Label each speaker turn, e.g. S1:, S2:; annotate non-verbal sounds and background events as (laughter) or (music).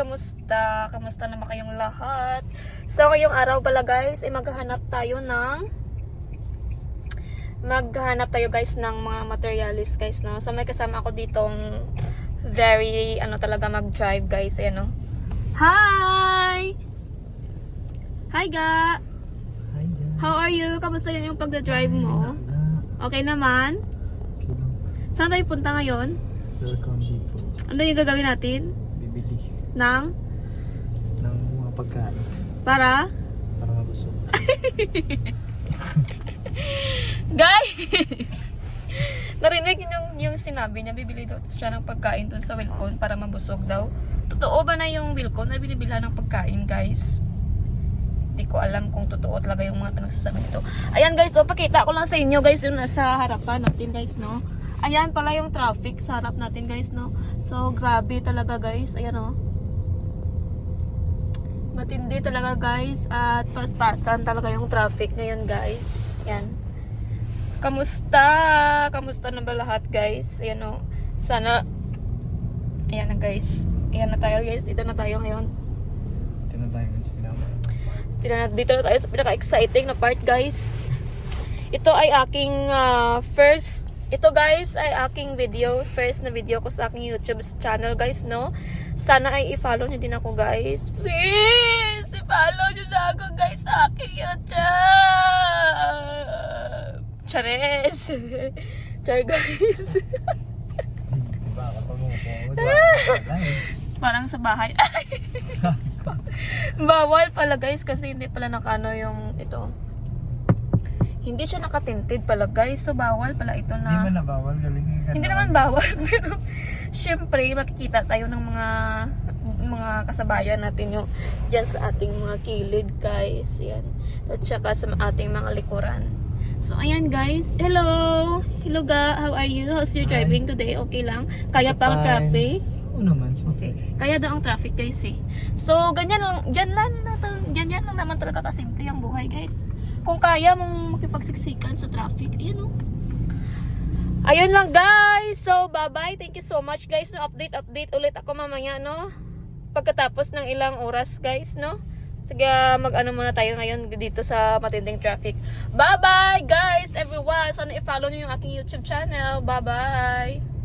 S1: Kamusta? Kamusta naman kayong lahat? So, ngayong araw pala guys, ay maghahanap tayo ng maghahanap tayo guys ng mga materialis guys, no? So, may kasama ako ditong very, ano talaga mag-drive guys, ayan, no? Hi! Hi, ga!
S2: Hi guys.
S1: How are you? Kamusta yun yung pagda-drive mo? Okay naman? Saan tayo punta ngayon?
S2: Welcome dito.
S1: Ano yung gagawin natin? Nang?
S2: ng mga pagkain
S1: Para?
S2: para mabusog. (laughs)
S1: Guys! (laughs) Narinig yun yung, yung sinabi niya, bibili daw siya ng pagkain dun sa Wilcon para mabusog daw. Totoo ba na yung Wilcon na binibilhan ng pagkain, guys? Hindi ko alam kung totoo talaga yung mga pinagsasabi nito. Ayan guys, so pakita ko lang sa inyo guys yung nasa harapan natin guys, no? Ayan pala yung traffic sa harap natin guys, no? So, grabe talaga guys. Ayan, no? Matindi talaga guys at paspasan talaga yung traffic ngayon guys. Ayan. Kamusta? Kamusta na ba lahat guys? Ayan o. Sana Ayan na guys. Ayan na tayo guys. Dito na tayo ngayon.
S2: Tinatayan sa pinama.
S1: Dito na, dito na tayo sa pinaka-exciting na part guys. Ito ay aking ah, first ito guys ay aking video, first na video ko sa aking YouTube channel guys, no? Sana ay i-follow nyo din ako guys. Please! I-follow nyo na ako guys sa aking YouTube! Chares! (laughs) Char guys! (laughs) Parang sa bahay. (laughs) Bawal pala guys kasi hindi pala nakano yung ito. Hindi siya nakatinted pala guys. So bawal pala ito
S2: Hindi
S1: na.
S2: man nabawal galing ka
S1: Hindi naman bawal (laughs) pero syempre makikita tayo ng mga mga kasabayan natin yung dyan sa ating mga kilid guys. Yan. At saka sa ating mga likuran. So ayan guys. Hello! Hello ga, how are you? How's your
S2: Hi.
S1: driving today? Okay lang? Kaya pa ang traffic?
S2: Oo naman.
S1: Okay. Kaya daw ang traffic guys eh. So, ganyan lang, ganyan lang, ganyan lang naman talaga kasimple ang buhay guys. Kung kaya mong makipagsiksikan sa traffic, ayun oh. Ayun lang guys. So, bye-bye. Thank you so much guys. No, update, update ulit ako mamaya, no? Pagkatapos ng ilang oras guys, no? Sige, mag-ano muna tayo ngayon dito sa matinding traffic. Bye-bye guys, everyone. Sana i-follow niyo yung aking YouTube channel. Bye-bye.